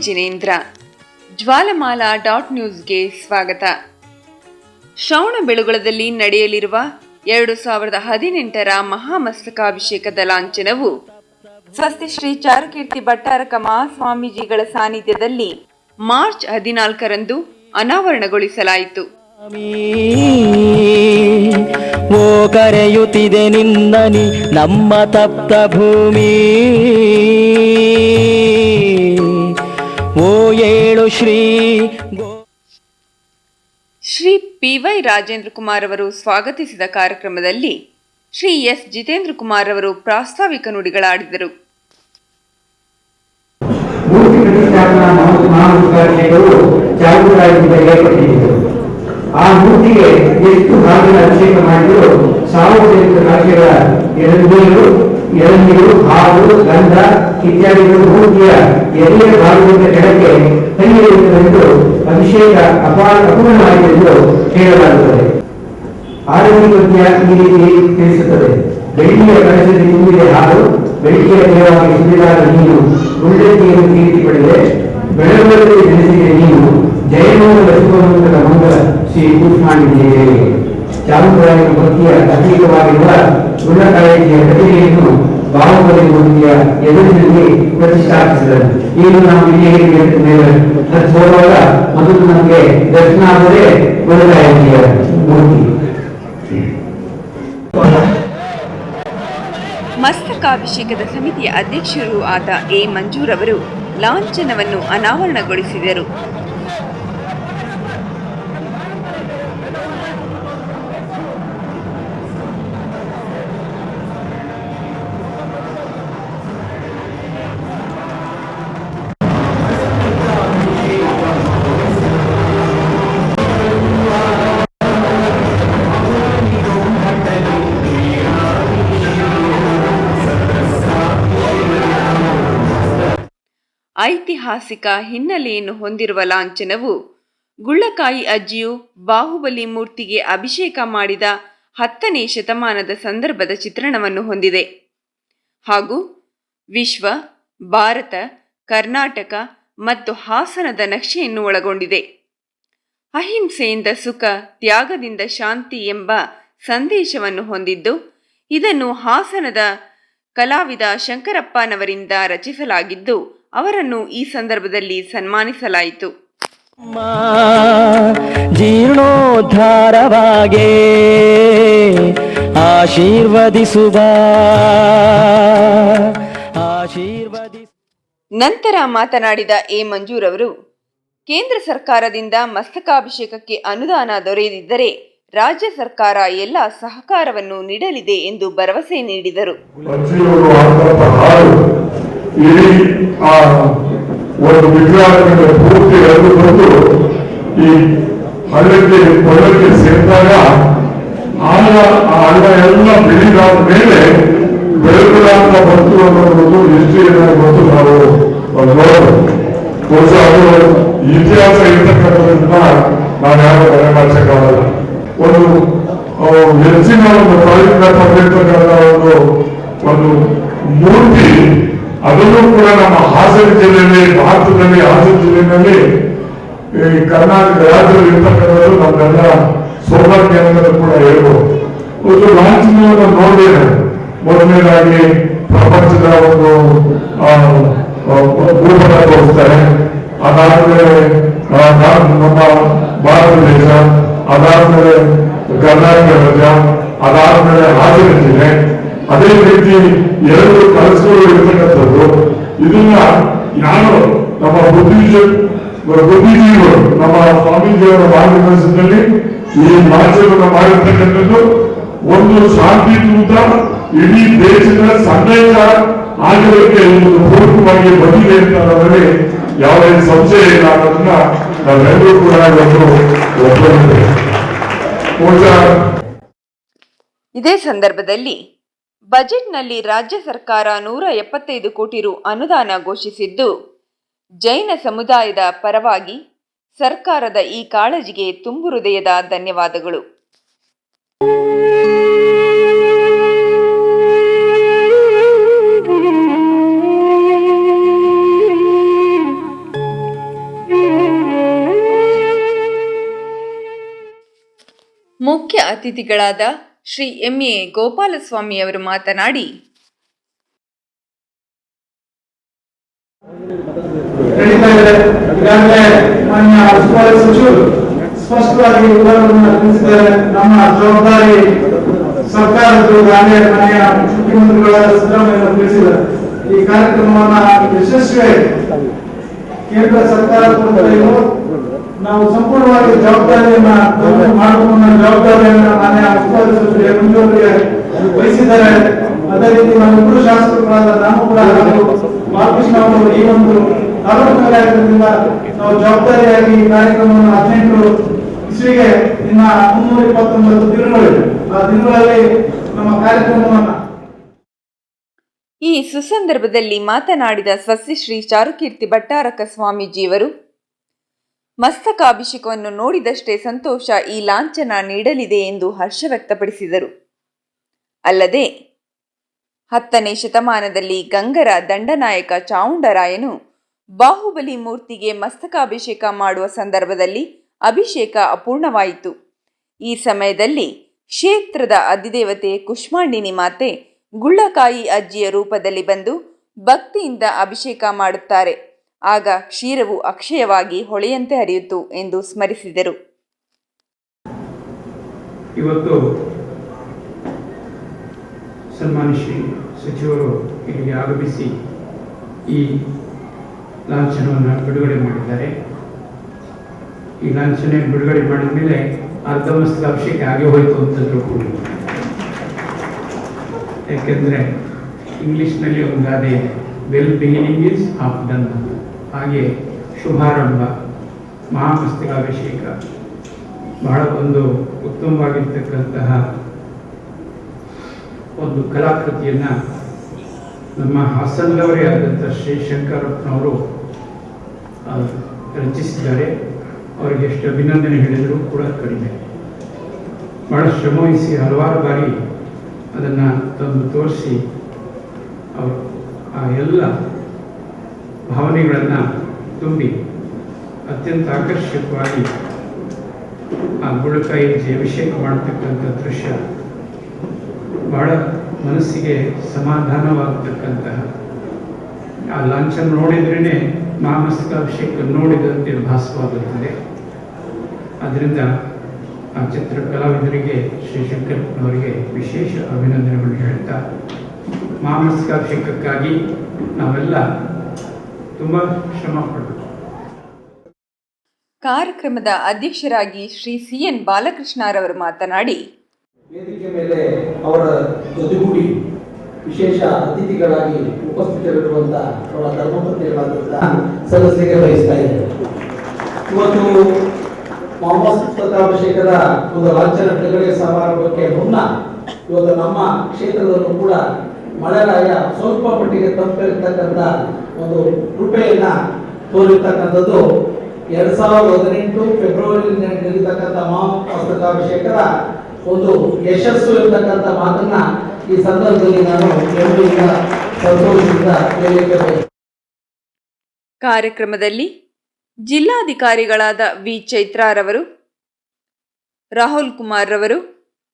Jinendra. Jwalamala dot ನ್ಯೂಸ್ಗೆ ಸ್ವಾಗತ. ಶ್ರವಣ ಬೆಳಗೊಳದಲ್ಲಿ ನಡೆಯಲಿರುವ ಎರಡು ಸಾವಿರದ ಹದಿನೆಂಟರ ಮಹಾಮಸ್ತಕಾಭಿಷೇಕದ ಲಾಂಛನವು ಸ್ವಸ್ತಿ ಶ್ರೀ ಚಾರುಕೀರ್ತಿ ಭಟ್ಟಾರಕ ಮಹಾಸ್ವಾಮೀಜಿಗಳ ಸಾನ್ನಿಧ್ಯದಲ್ಲಿ ಮಾರ್ಚ್ ಹದಿನಾಲ್ಕರಂದು ಅನಾವರಣಗೊಳಿಸಲಾಯಿತು. ಓ ಕರೆಯುತ್ತಿದೆ ನಿನ್ನನಿ ನಮ್ಮ ತಪ್ತ ಭೂಮಿ. ಓ ಏಳು ಶ್ರೀ ಶ್ರೀ ಪಿ ವೈ ರಾಜೇಂದ್ರ ಕುಮಾರ್ ಅವರು ಸ್ವಾಗತಿಸಿದ ಕಾರ್ಯಕ್ರಮದಲ್ಲಿ ಶ್ರೀ ಎಸ್ ಜಿತೇಂದ್ರ ಕುಮಾರ್ ಅವರು ಪ್ರಾಸ್ತಾವಿಕ ನುಡಿಗಳಾಡಿದರು. ಆ ಮೂರ್ತಿಗೆ ಎಷ್ಟು ಭಾಗದ ಅಭಿಷೇಕ ಮಾಡಿದರೂ ಸಾರ್ವಜನಿಕ ರಾಜ್ಯಗಳ ಎಳನೀರು ಎಳನೀರು ಹಾಲು ಗಂಧ ಇತ್ಯಾದಿಗಳು ಮೂರ್ತಿಯ ಎಲ್ಲಿಯ ಭಾಗದಿಂದ ಕೆಳಕ್ಕೆ ಹರಿಯುವುದೆಂದು ಅಭಿಷೇಕ ಅಪಾರ ಅಪೂರ್ಣವಾಗಿದೆ ಹೇಳಲಾಗುತ್ತದೆ. ಆರೋಗ್ಯ ಬಗ್ಗೆ ಈ ರೀತಿ ತಿಳಿಸುತ್ತದೆ. ಬೆಳ್ಳಿಯ ಕಳಸದಲ್ಲಿ ತುಂಬಿದೆ ಹಾಲು ಬೆಳ್ಳಿಯ ದೇವವಾಗಿ ಸುರಿದಾದ ನೀನು ಉಳ್ಳತಿಯನ್ನು ಕೀರ್ತಿ ಪಡೆದೆ ಬೆಳವಣಿಗೆ ನೆಲೆಸಿದೆ ನೀನು. ಜಯಮೂಲ ಶಿವಮಂಗಲ ಮಂಗಳ ಶ್ರೀ ಬಾಹುಬಲಿ ಎದುರಿನಲ್ಲಿ ಪ್ರತಿಷ್ಠಾಪಿಸಿದರು. ನಾವು ಇಲ್ಲಿ ಹೇಳಿದ್ದೇವೆ ಅದು ಮೊದಲು ದರ್ಶನ ಆದರೆ ಮೂರ್ತಿ. ಮಸ್ತಕಾಭಿಷೇಕದ ಸಮಿತಿಯ ಅಧ್ಯಕ್ಷರೂ ಆದ ಎ ಮಂಜೂರ್ ಅವರು ಲಾಂಛನವನ್ನು ಅನಾವರಣಗೊಳಿಸಿದರು. ಐತಿಹಾಸಿಕ ಹಿನ್ನೆಲೆಯನ್ನು ಹೊಂದಿರುವ ಲಾಂಛನವು ಗುಳ್ಳಕಾಯಿ ಅಜ್ಜಿಯು ಬಾಹುಬಲಿ ಮೂರ್ತಿಗೆ ಅಭಿಷೇಕ ಮಾಡಿದ ಹತ್ತನೇ ಶತಮಾನದ ಸಂದರ್ಭದ ಚಿತ್ರಣವನ್ನು ಹೊಂದಿದೆ. ಹಾಗೂ ವಿಶ್ವ, ಭಾರತ, ಕರ್ನಾಟಕ ಮತ್ತು ಹಾಸನದ ನಕ್ಷೆಯನ್ನು ಒಳಗೊಂಡಿದೆ. ಅಹಿಂಸೆಯಿಂದ ಸುಖ, ತ್ಯಾಗದಿಂದ ಶಾಂತಿ ಎಂಬ ಸಂದೇಶವನ್ನು ಹೊಂದಿದ್ದು, ಇದನ್ನು ಹಾಸನದ ಕಲಾವಿದ ಶಂಕರಪ್ಪನವರಿಂದ ರಚಿಸಲಾಗಿದ್ದು ಅವರನ್ನು ಈ ಸಂದರ್ಭದಲ್ಲಿ ಸನ್ಮಾನಿಸಲಾಯಿತು. ಜೀರ್ಣೋದ್ಧಾರವಾಗೆ ಆಶೀರ್ವದಿಸುವ ಆಶೀರ್ವದಿಸ ನಂತರ ಮಾತನಾಡಿದ ಎ. ಮಂಜೂರ್ ಅವರು ಕೇಂದ್ರ ಸರ್ಕಾರದಿಂದ ಮಸ್ತಕಾಭಿಷೇಕಕ್ಕೆ ಅನುದಾನ ದೊರೆಯದಿದ್ದರೆ ರಾಜ್ಯ ಸರ್ಕಾರ ಎಲ್ಲ ಸಹಕಾರವನ್ನು ನೀಡಲಿದೆ ಎಂದು ಭರವಸೆ ನೀಡಿದರು. ಇಡೀ ಆ ಒಂದು ವಿಗ್ರಹದಿಂದ ಪೂರ್ತಿ ಎರಡು ಬಂದು ಈ ಹಳ್ಳಕ್ಕೆ ಕೊಳ್ಳಕ್ಕೆ ಸೇರಿದಾಗ ಆಗ ಆ ಹಳ್ಳ ಎಲ್ಲ ಬೆಳಿದಾದ ಮೇಲೆ ಬೆಳಗುಲಾಂತ ಬಂತು ಅನ್ನೋದು ಹಿಸ್ಟ್ರಿ ಏನಾಗ್ಬೋದು ನಾವು ಅದು ಇತಿಹಾಸ ಇರ್ತಕ್ಕಂಥದನ್ನ ನಾನು ಯಾರು ಮರೆಮಾಚಕ್ಕಾಗಲ್ಲ ಒಂದು ಹೆಚ್ಚಿನ ಒಂದು ಪ್ರಾಜೆಕ್ಟ್ ಒಂದು ಒಂದು ಮೂರ್ತಿ ಅದನ್ನು ಕೂಡ ನಮ್ಮ ಹಾಸನ ಜಿಲ್ಲೆಯಲ್ಲಿ, ಭಾರತದಲ್ಲಿ, ಹಾಸನ ಜಿಲ್ಲೆಯಲ್ಲಿ ಈ ಕರ್ನಾಟಕ ರಾಜ್ಯದಲ್ಲಿ ಇರ್ತಕ್ಕಂಥದ್ದು ನಮ್ಮೆಲ್ಲ ಸೌಭಾಗ್ಯ ಅನ್ನೋದು ಕೂಡ ಹೇಳ್ಬೋದು. ಒಂದು ಲಾಂಛನವನ್ನು ನೋಡಿದ್ರೆ ಮೊದಲನೇದಾಗಿ ಪ್ರಪಂಚದ ಒಂದು ಹೋಗ್ತಾರೆ ತೋರಿಸ್ತಾರೆ. ಅದಾದ್ಮೇಲೆ ನಮ್ಮ ಭಾರತ ದೇಶ, ಅದಾದ್ಮೇಲೆ ಕರ್ನಾಟಕ ರಾಜ್ಯ, ಅದಾದ್ಮೇಲೆ ಹಾಸನ ಜಿಲ್ಲೆ. ಅದೇ ರೀತಿ ಎರಡು ಕನಸುಗಳು ಇರ್ತಕ್ಕಂಥದ್ದು. ಇದನ್ನ ನಾನು ನಮ್ಮ ಬುದ್ಧಿಜ ಬುದ್ಧಿಜೀವಿಗಳು, ನಮ್ಮ ಸ್ವಾಮೀಜಿಯವರ ಮಾರ್ಗದರ್ಶನದಲ್ಲಿ ಈ ಮಾರ್ಚವನ್ನು ಮಾಡಿರ್ತಕ್ಕಂಥದ್ದು ಒಂದು ಶಾಂತಿ ದೂತ ಇಡೀ ದೇಶದ ಸಂದೇಶ ಆಗಿರೋದಕ್ಕೆ ಒಂದು ಪೂರ್ವಕವಾಗಿ ಬಂದಿದೆ ಅಂತ ಅನ್ನೋದ್ರಲ್ಲಿ ಯಾವುದೇ ಸಂಶಯ ಇಲ್ಲ ಅನ್ನೋದನ್ನ ನಾವೆಲ್ಲರೂ ಕೂಡ ಇವತ್ತು ಇದೇ ಸಂದರ್ಭದಲ್ಲಿ ಬಜೆಟ್ನಲ್ಲಿ ರಾಜ್ಯ ಸರ್ಕಾರ ನೂರ ಎಪ್ಪತ್ತೈದು ಕೋಟಿ ರು ಅನುದಾನ ಘೋಷಿಸಿದ್ದು, ಜೈನ ಸಮುದಾಯದ ಪರವಾಗಿ ಸರ್ಕಾರದ ಈ ಕಾಳಜಿಗೆ ತುಂಬು ಹೃದಯದ ಧನ್ಯವಾದಗಳು. ಮುಖ್ಯ ಅತಿಥಿಗಳಾದ ಶ್ರೀ ಎಂ ಎ ಗೋಪಾಲಸ್ವಾಮಿಯವರು ಮಾತನಾಡಿ ನಡೀತಾ ಇದೆ ಈಗಾಗಲೇ ಮಾನ್ಯ ಉಸ್ತುವಾರಿ ಸಚಿವರು ಸ್ಪಷ್ಟವಾಗಿ ಉತ್ತರವನ್ನು ತಿಳಿಸಿದ್ದಾರೆ ನಮ್ಮ ಜವಾಬ್ದಾರಿ ಸರ್ಕಾರದ್ದು ಈಗಾಗಲೇ ಮಾನ್ಯ ಮುಖ್ಯಮಂತ್ರಿಗಳಾದ ಸಿದ್ದರಾಮಯ್ಯ ಅವರು ತಿಳಿಸಿದ್ದಾರೆ ಈ ಕಾರ್ಯಕ್ರಮವನ್ನ ಯಶಸ್ವಿಯಾಗಿ ಕೇಂದ್ರ ಸರ್ಕಾರ ಕೊಡುತ್ತದೆಯೋ ನಾವು ಸಂಪೂರ್ಣವಾಗಿ ಜವಾಬ್ದಾರಿಯನ್ನ ಮಾಡಿಕೊಂಡ ಜವಾಬ್ದಾರಿಯನ್ನ ಮನೆ ಉಸ್ತುವಾರಿ ವಹಿಸಿದ್ದಾರೆ. ಅದೇ ರೀತಿ ನಾವಿಬ್ಬರು ಶಾಸಕರಾದ ನಾನು ಕೂಡ ಬಾಲಕೃಷ್ಣ ಅವರು ಈ ಒಂದು ತಾಲೂಕು ಕಾರ್ಯಕ್ರಮದಿಂದ ನಾವು ಜವಾಬ್ದಾರಿಯಾಗಿ ಈ ಕಾರ್ಯಕ್ರಮವನ್ನು ಹದಿನೆಂಟು ಇಸ್ವಿಗೆ ಇನ್ನ ಮುನ್ನೂರ ಇಪ್ಪತ್ತೊಂಬತ್ತು ದಿನಗಳಿವೆ ಆ ದಿನಗಳಲ್ಲಿ ನಮ್ಮ ಕಾರ್ಯಕ್ರಮವನ್ನ ಈ ಸುಸಂದರ್ಭದಲ್ಲಿ ಮಾತನಾಡಿದ ಸ್ವಸ್ತಿ ಶ್ರೀ ಚಾರುಕೀರ್ತಿ ಭಟ್ಟಾರಕ ಸ್ವಾಮೀಜಿಯವರು ಮಸ್ತಕಾಭಿಷೇಕವನ್ನು ನೋಡಿದಷ್ಟೇ ಸಂತೋಷ ಈ ಲಾಂಛನ ನೀಡಲಿದೆ ಎಂದು ಹರ್ಷ ವ್ಯಕ್ತಪಡಿಸಿದರು. ಅಲ್ಲದೆ, ಹತ್ತನೇ ಶತಮಾನದಲ್ಲಿ ಗಂಗರ ದಂಡನಾಯಕ ಚಾವುಂಡರಾಯನು ಬಾಹುಬಲಿ ಮೂರ್ತಿಗೆ ಮಸ್ತಕಾಭಿಷೇಕ ಮಾಡುವ ಸಂದರ್ಭದಲ್ಲಿ ಅಭಿಷೇಕ ಅಪೂರ್ಣವಾಯಿತು. ಈ ಸಮಯದಲ್ಲಿ ಕ್ಷೇತ್ರದ ಅಧಿದೇವತೆ ಕುಷ್ಮಾಂಡಿನಿ ಮಾತೆ ಗುಳ್ಳಕಾಯಿ ಅಜ್ಜಿಯ ರೂಪದಲ್ಲಿ ಬಂದು ಭಕ್ತಿಯಿಂದ ಅಭಿಷೇಕ ಮಾಡುತ್ತಾರೆ. ಆಗ ಕ್ಷೀರವು ಅಕ್ಷಯವಾಗಿ ಹೊಳೆಯಂತೆ ಹರಿಯಿತು ಎಂದು ಸ್ಮರಿಸಿದರು. ಇವತ್ತು ಸನ್ಮಾನ್ಯ ಶ್ರೀ ಸಚಿವರು ಇಲ್ಲಿಗೆ ಆಗಮಿಸಿ ಈ ಲಾಂಛನವನ್ನು ಬಿಡುಗಡೆ ಮಾಡಿದ್ದಾರೆ. ಈ ಲಾಂಛನ ಬಿಡುಗಡೆ ಮಾಡಿದ ಮೇಲೆ ಅರ್ಧಮಸ್ತಕ ಅಭಿಷೇಕ ಆಗಿ ಹೋಯಿತು ಅಂತಂದ್ರು ಕೂಡ. ಯಾಕೆಂದರೆ ಇಂಗ್ಲೀಷ್ನಲ್ಲಿ ಒಂದು ಗಾದೆ well beginning is half done ಹಾಗೆ ಶುಭಾರಂಭ, ಮಹಾಮಸ್ತಕಾಭಿಷೇಕ. ಬಹಳ ಒಂದು ಉತ್ತಮವಾಗಿರ್ತಕ್ಕಂತಹ ಒಂದು ಕಲಾಕೃತಿಯನ್ನ ನಮ್ಮ ಹಾಸನದವರೇ ಆದಂಥ ಶ್ರೀ ಶಂಕರಪ್ಪನವರು ರಚಿಸಿದ್ದಾರೆ. ಅವರಿಗೆ ಎಷ್ಟು ಅಭಿನಂದನೆ ಹೇಳಿದರೂ ಕೂಡ ಕಡಿಮೆ. ಬಹಳ ಶ್ರಮವಹಿಸಿ ಹಲವಾರು ಬಾರಿ ಅದನ್ನು ತಂದು ತೋರಿಸಿ, ಅವರು ಆ ಎಲ್ಲ ಭಾವನೆಗಳನ್ನು ತುಂಬಿ ಅತ್ಯಂತ ಆಕರ್ಷಕವಾಗಿ ಆ ಗುಳಕಾಯಿ ಅಭಿಷೇಕ ಮಾಡತಕ್ಕಂಥ ದೃಶ್ಯ ಬಹಳ ಮನಸ್ಸಿಗೆ ಸಮಾಧಾನವಾಗತಕ್ಕಂತಹ. ಆ ಲಾಂಛನ ನೋಡಿದ್ರೇ ಮಹಾಮಸ್ತಕ ಅಭಿಷೇಕ ನೋಡಿದಂತೆ ಭಾಸವಾಗುತ್ತದೆ. ಅದರಿಂದ ಆ ಚಿತ್ರ ಕಲಾವಿದರಿಗೆ ಶ್ರೀ ಅವರಿಗೆ ವಿಶೇಷ ಅಭಿನಂದನೆಗಳು ಹೇಳ್ತಾ ಮಹಾಮಸ್ತಕಾಭಿಷೇಕಕ್ಕಾಗಿ ನಾವೆಲ್ಲ ತುಂಬ ಶ್ರಮ ಪಡಬೇಕು ಕಾರ್ಯಕ್ರಮದ ಅಧ್ಯಕ್ಷರಾಗಿ ಶ್ರೀ ಸಿ ಎನ್ ಬಾಲಕೃಷ್ಣರವರು ಮಾತನಾಡಿ ವೇದಿಕೆ ಮೇಲೆ ಅವರ ಜೊತೆಗೂಡಿ ವಿಶೇಷ ಅತಿಥಿಗಳಾಗಿ ಉಪಸ್ಥಿತರಿರುವಂತಹ ಅವರ ಧರ್ಮಪತ್ನಿಗಳಾದಂತಹ ಸದಸ್ಯರಿಗೆ ವಹಿಸ್ತಾ ಇದ್ದಾರೆ ಇವತ್ತು ಮಹಾಮಸ್ತಕಾಭಿಷೇಕದ ಒಂದು ಲಾಂಛನ ಬಿಡುಗಡೆ ಸಮಾರಂಭಕ್ಕೆ ಮುನ್ನ ಇವತ್ತು ನಮ್ಮ ಕ್ಷೇತ್ರದಲ್ಲೂ ಕೂಡ ಮಳೆರಾಯ ಸ್ವಲ್ಪ ಮಟ್ಟಿಗೆ ತಪ್ಪಿರ್ತಕ್ಕಂಥ ಒಂದು ಕೃಪೆಯನ್ನ ತೋರಿರ್ತಕ್ಕಂಥದ್ದು. ಎರಡ್ ಸಾವಿರದ ಹದಿನೆಂಟು ಫೆಬ್ರವರಿ ನಡೀತಕ್ಕಂಥ ಮಹಾಮಸ್ತಕಾಭಿಷೇಕದ ಒಂದು ಯಶಸ್ಸು ಇರ್ತಕ್ಕಂಥ ಮಾತನ್ನ ಈ ಸಂದರ್ಭದಲ್ಲಿ ನಾನು ಹೆಮ್ಮೆಯಿಂದ ಸಂತೋಷದಿಂದ ಹೇಳಲಿಕ್ಕೆ ಕಾರ್ಯಕ್ರಮದಲ್ಲಿ ಜಿಲ್ಲಾಧಿಕಾರಿಗಳಾದ ವಿ. ಚೈತ್ರಾರವರು, ರಾಹುಲ್ ಕುಮಾರ್ ರವರು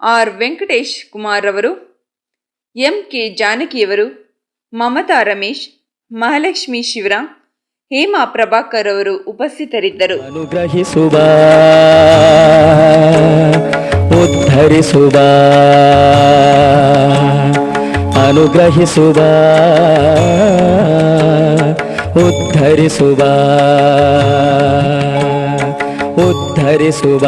ಆರ್. ವೆಂಕಟೇಶ್ ಕುಮಾರ್ ರವರು ಎಂ. ಕೆ. ಜಾನಕಿಯವರು, ಮಮತಾ ರಮೇಶ್ ಮಹಾಲಕ್ಷ್ಮಿ ಶಿವರಾಮ್ ಹೇಮಾ ಪ್ರಭಾಕರ್ ಅವರು ಉಪಸ್ಥಿತರಿದ್ದರು. ಅನುಗ್ರಹಿಸುವ ಉದ್ಧರಿಸುವ ಅನುಗ್ರಹಿಸುವ ಉದ್ಧರಿಸುವ ಉದ್ಧರಿಸುವ.